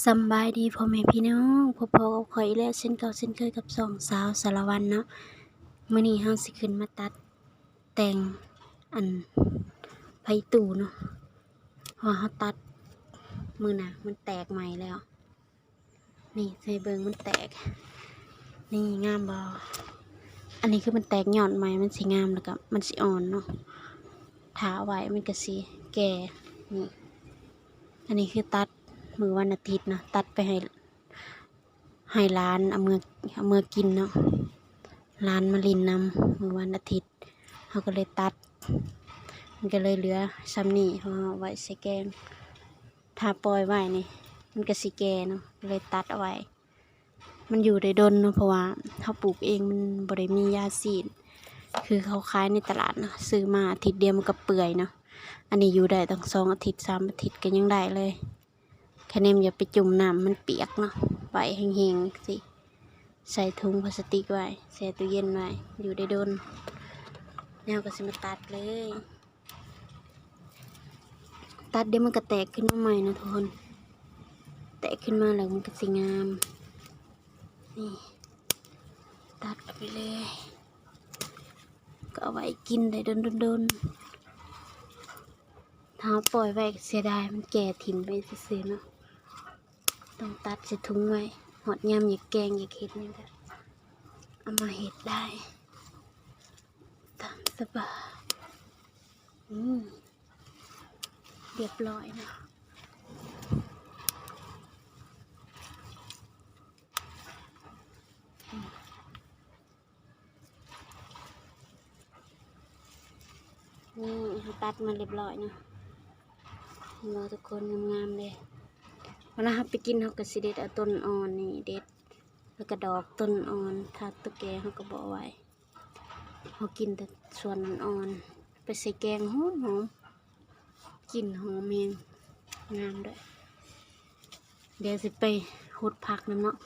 สบายดีพ่อแม่พี่น้องพบพอกับข่อยแล้วเช่นเก่าเช่นเคยกับสองสาวสารวันเนาะมื้อนี้เฮาสิขึ้นมาตัด แต่งอันไผตู่เนาะพราะว่าเฮาตัดมื้อน่ะ มันแตกใหม่แล้ว นี่ใส่เบิงมันแตก นี่งามบ่อันนี้คือมันแตกหย่อดใหม่มันสิงามแล้วก็มันสิอ่อนเนาะถ้าไว้มันก็สิแก่นี่อันนี้คือตัด มือวันอาทิตย์นะตัดไปให้ให้ร้านเอามือเอามือกินเนาะร้านมาลินนำมือวันอาทิตย์เขาก็เลยตัด มันก็เลยเหลือซ้ำนี่เพราไว้ใส่แกงถ้าปล่อยไว้นี่มันก็สิแกเนาะเลยตัดเอาไว้ มันอยู่ได้ดนเนาะเพราะว่าเขาปลูกเองมันบริมียาสีดคือเขาขายในตลาดนะซื้อมาอาทิตย์เดียวมันก็เปื่อยเนาะอันนี้อยู่ได้ตั้งสองอาทิตย์สามอาทิตย์ก็ยังได้เลย ค่นี้มันอย่าไปจุ่มน้ำมันเปียกเนาะไว้แห้งๆสิใส่ถุงพลาสติกไว้ใส่ตู้เย็นไว้อยู่ได้โดนแนวก็สิมาตัดเลย ตัดเดี๋ยวมันก็แตกขึ้นมาใหม่นะทุกคนแตกขึ้นมาแล้วมันก็สิงามนี่ตัดไปเลย ก็เอาไว้กินได้โดนๆๆถ้าปล่อยไว้เสียดายมันแก่ถิ่มไปซื่อๆเนาะ ต้องตัดใส่ถุงไว้หอดยำอย่าแกงอย่าเค็ดนี่ก็เอามาเห็ดได้ตามสบายอืมเรียบร้อยเนาะอืมนี่เขาตัดมาเรียบร้อยเนาะเราทุกคนงามๆเลย วันนั้นเราไปกินเขาก็สิเด็ดเอาต้นอ่อนนี่เด็ดแล้วก็ดอกต้นอ่อนทาตุกแกเขาก็บอกไว้เขากินแต่ส่วนอ่อนไปใส่แกงหอมหอมกลิ่นหอมเองงามด้วยเดี๋ยวสิไปหดผักน้ำเนาะ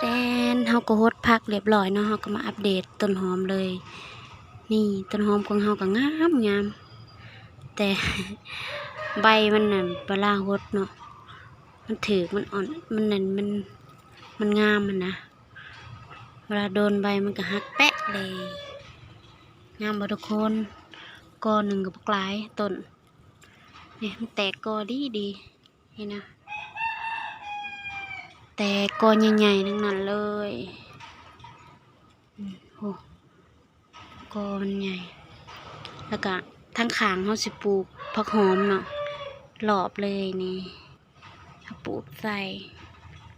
แดนเฮาก็ฮดพักเรียบร้อยเนาะเฮาก็มาอัปเดตต้นหอมเลย นี่ต้นหอมของเฮาก็งามงามแต่ใบมันน่ะเวลาฮดเนาะมันถือมันอ่อนมันนั่นมันมันงามมันนะเวลาโดนใบมันก็หักแปะเลย งามบ่ทุกคนกอหนึ่งกับกลายต้นนี่มันแตกกอดีดีนี่นะ แต่กอใหญ่ๆทั้งนั้นเลยโอ้กอมันใหญ่ แล้วก็ทั้งขางเขาสิปลูกผักหอมเนาะหลอบเลยนี่เขาปลูกใส่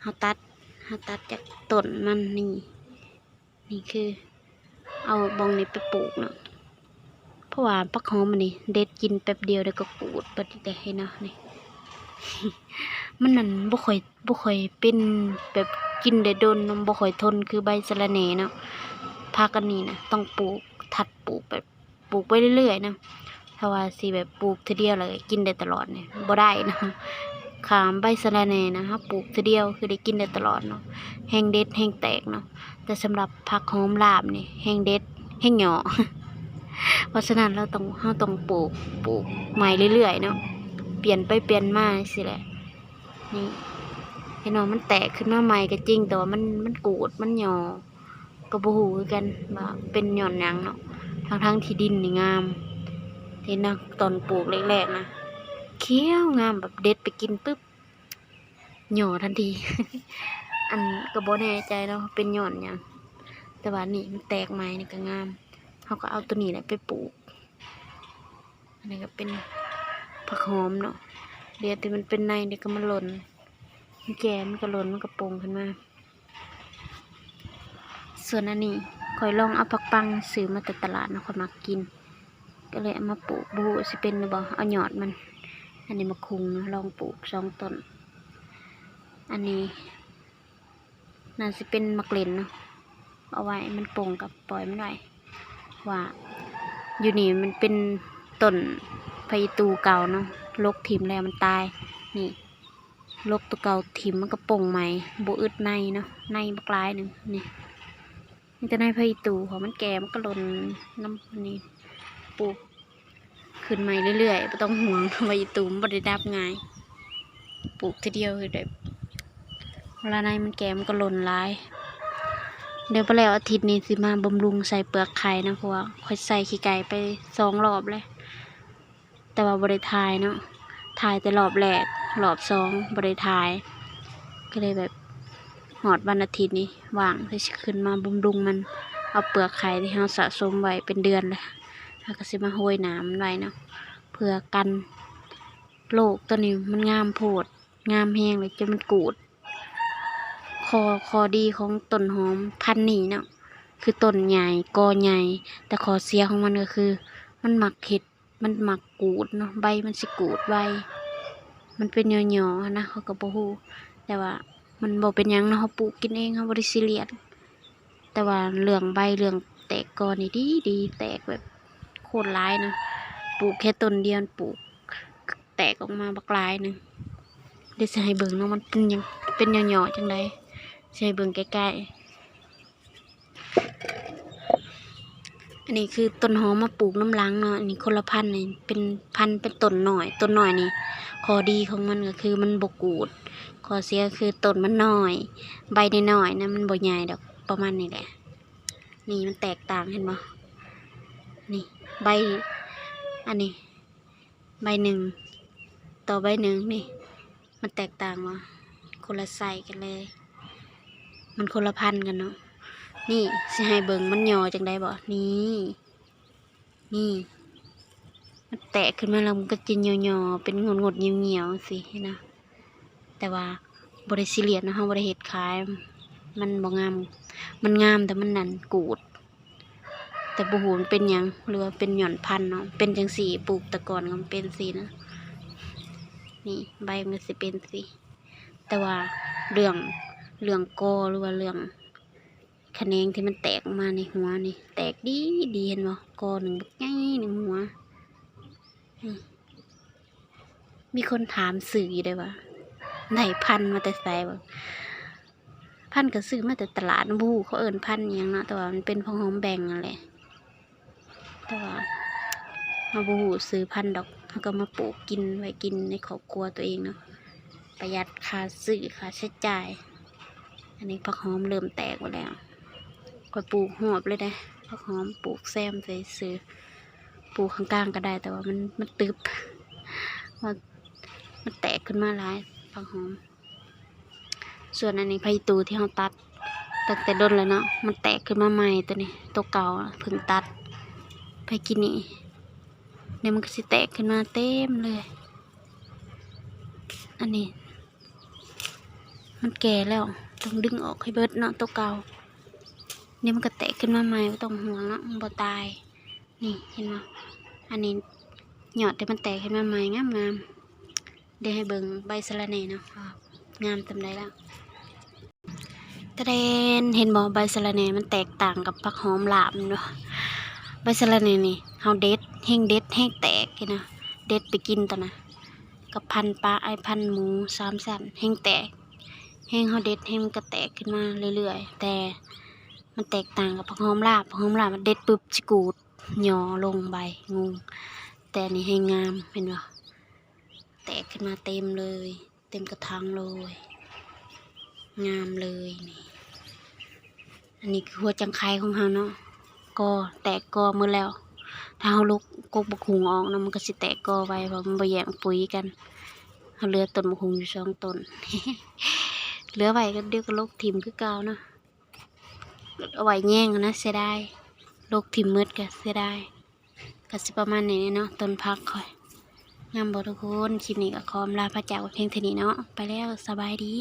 เขาตัดเขาตัดจากต้นมันนี่ นี่คือ เอาบองนี้ไปปลูกเนาะเพราะว่าผักหอมมันนี่เด็ดกินแป๊บเดียวเดี๋ยวก็ปูดไปได้ให้เนาะนี่ มันนั่นบ่ค่อยบ่ค่อยเป็นแบบกินได้โดนนบ่ค่อยทนคือใบสะระแหน่เนาะผักอันนี้นะต้องปลูกถัดปลูกแบบปลูกไปเรื่อยๆนะถ้าว่าสิแบบปลูกทีเดียวเลยกินได้ตลอดเนี่ยบ่ได้นะขามใบสะระแหน่นะครับปลูกทีเดียวคือได้กินได้ตลอดเนาะแห้งเด็ดแห้งแตกเนาะแต่สำหรับผักหอมลาบนี่แห้งเด็ดแห้งหย่อเพราะฉะนั้นเราต้องเราต้องปลูกปลูกใหม่เรื่อยๆเนาะ เปลี่ยนไปเปลี่ยนมาสิแหละ นี่เห็นว่ามันแตกขึ้นมาใหม่ก็จริง แต่ว่ามันมันกูดมันหยอก็บ่ฮู้คือกันว่าเป็นหย่อนหยังเนาะทั้งทั้งๆที่ดินนี่งามเห็นนะตอนปลูกแรกๆนะเขี้ยวงามแบบเด็ดไปกินปุ๊บหย่อทันที อันก็บ่แน่ใจเนาะเป็นหย่อนยังแต่ว่านี่มันแตกใหม่นี่ก็งามเขาก็เอาตัวนี้แหละไปปลูกอันนี้ก็เป็น ผักหอมเนาะเดี๋ยวที่มันเป็นในเดี๋ยวก็มันหล่นมันแก่มันก็หล่นมันก็ปงขึ้นมา ส่วนอันนี้คอยลองเอาผักปังซื้อมาแต่ตลาดนะคอยมากิน ก็เลยเอามาปลูกบูสิเป็นหรือบ่เอาหยอดมัน อันนี้มาคุงนะลองปลูกสองต้น อันนี้น่าสิเป็นมะเกล็นเนาะเอาไว้มันปงกับปล่อยมันไว้ว่าอยู่นี่มันเป็นต้น ไผ่ตูเก่าเนาะลกทิมแล้วมันตาย นี่ลกตัวเก่าทิมมันก็ป่งใหม่บอึดในเนาะในบักลายหนึ่งนี่นี่จะในไผ่ตูของมันแก่มันก็หล่นน้ำนี่ปลูกขึ้นใหม่เรื่อยๆไม่ต้องห่วงไผ่ตูมันบริดับง่ายปลูกทีเดียวคือแบบเวลาในมันแก่มันก็หล่นหลายเดี๋ยวไปแล้วอาทิตย์นี้สิมาบำรุงใส่เปลือกไข่นะพว่าค่อยใส่ขี้ไก่ไปสองรอบเลย แต่ว่าบริทายเนาะถ่ายแต่รอบแรกรอบสองบริทาย ก็เลยแบบหอดวันอาทิตย์นี้ว่างที่ขึ้นมาบำรุงมันเอาเปลือกไข่ที่เราสะสมไว้เป็นเดือนเลยแล้วก็สิมาโห้ยน้ำมันไว้เนาะเพื่อกันโรคตัวนี้มันงามโพดงามแห้งเลยจนมันกูด คอคอดีของต้นหอมพันนี้เนาะคือต้นใหญ่กอใหญ่ แต่ขอเสียของมันก็คือ มันหมักเห็ด มันหมักกูดเนาะใบมันสิกูดใบ มันเป็นหย่อๆนะเขาก็บ่ฮู้แต่ว่ามันบ่เป็นหยังเนาะเขาปลูกกินเองเขาบ่ได้ซีเรียสแต่ว่าเรื่องใบเรื่องแตกกอนี่ดีดีแตกแบบโคตรร้ายนะปลูกแค่ต้นเดียวปลูก แตกออกมาบักลายหนึ่งเดี๋ยวสิให้เบิ่งเนาะมันเป็นหยังเป็นหย่อๆจังไดใช่เบิ่งใกล้ๆ อันนี้คือต้นหอมมาปลูกน้ำล้างเนาะอันนี้คนละพันธุ์นี่เป็นพันธุ์เป็นต้นหน่อยต้นหน่อยนี่ข้อดีของมันก็คือมันบกูดข้อเสียคือต้นมันหน้อย ใบใน้อยนะมันบ่ใหญ่ดอกประมาณนี้แหละ นี่มันแตกต่างเห็นบ่นี่ใบอันนี้ ใบหนึ่งต่อใบหนึ่งนี่ มันแตกต่างวะคนละไซส์กันเลย มันคนละพันธุ์กันเนาะ นี่สิให้เบิงมันหย่อจังได้บ่นี่ นี่ มันแตกขึ้นมาแล้วมันก็จะหย่อๆเป็นงดงดเหี่ยวเหี่ยวๆสินะ แต่ว่าบริสิเลียสนะฮะบริเหตุขาย มันบ่งาม มันงามแต่มันนันกูด แต่บูหูมันเป็นยังหรือว่าเป็นหย่อนพันเนาะ เป็นจังสีปลูกต่ก่อนก็เป็นสีนะ นี่ใบมันสิเป็นสี แต่ว่าเรื่องเรื่องกอหรือว่าเรื่อง คะแนงที่มันแตกออกมาในหัวนี่ แตกดีดีเห็นบ่กอหนึ่งบักใหนึ่งหัว มีคนถามสื่ออยู่ได้ว่าไหนพันมาแต่ไสบ่พันก็ซื้อมาแต่ตลาดบูเขาเอิ้นพันอิหยังเนาะแต่ว่ามันเป็นพองหอมแบ่งนั่นแต่ว่าเอาบูซื้อพันดอกเขาก็มาปลูกกินไว้กินในครอบครัวตัวเองเนาะประหยัดค่าซื้อค่าใช้จ่าย อันนี้ผักหอมเริ่มแตกหมดแล้ว ก็ปลูกหอบเลยได้ผักหอมปลูกแซมใส่ซื้อปลูกข้างกลางก็ได้ แต่ว่ามันมันตึบว่ามันแตกขึ้นมาหลายผักหอม ส่วนอันนี้ไผ่ตูที่เราตัดตั้งแต่ต้นเลยเนาะมันแตกขึ้นมาใหม่ตัวนี้ตัวเก่าเพิ่งตัดไผ่กินนี่เดี๋ยมันก็สิแตกขึ้นมาเต็มเลย อันนี้ มันแก่แล้วต้องดึงออกให้เบิดเนาะตัวเก่า นี่มันก็แตกขึ้นมาใหม่ไม่ต้องห่วงเนาะมันบ่ตาย นี่เห็นไหมอันนี้หยอดแต่มันแตกขึ้นมาใหม่งามงามเดี๋ยวให้เบิ่งใบสะระแหน่เนาะงามตำใดแล้วตะเดนเห็นบ่ใบสะระแหน่มันแตกต่างกับผักหอมหลาบเนาะใบสะระแหน่นี่เฮาเด็ดแห้งเด็ดแห้งแตกเห็นนะเด็ดไปกินตอนนะกับพันปลาไอพันหมูสามสันแห้งแตกแห้งเขาเด็ดแห้งมันก็แตกขึ้นมาเรื่อยๆ แต่ มันแตกต่างกับผักหอมลาบผักหอมลาบมันเด็ดปุ๊บจิกูดหย่อลงใบงงแต่นี่ให้งามเห็นปะแตกขึ้นมาเต็มเลย เต็มกระถางเลย งามเลยนี่ อันนี้คือหัวจังไคของเขาเนาะก็แตกกอมือแล้ว ถ้าเฮาลุกกกบกหุงออกนะมันก็สิแตกกอไว้เพราะมันบ่แย่งปุ๋ยกันเฮาเหลือต้นบกหุงอยู่สองต้นเหลือไว้ก็เดี๋ยวก็ลกทิ่มคือเก่าเนาะ เอาไว้แย่งนะเสียดายลกถิ่มมืดก็เสียดายก็สิประมาณนี้เนาะต้นพักค่อยงามบทุกคนคลิปนี้ก็คอมลาพระเจ้าว้เพียงเท่านี้เนาะไปแล้วสบายดี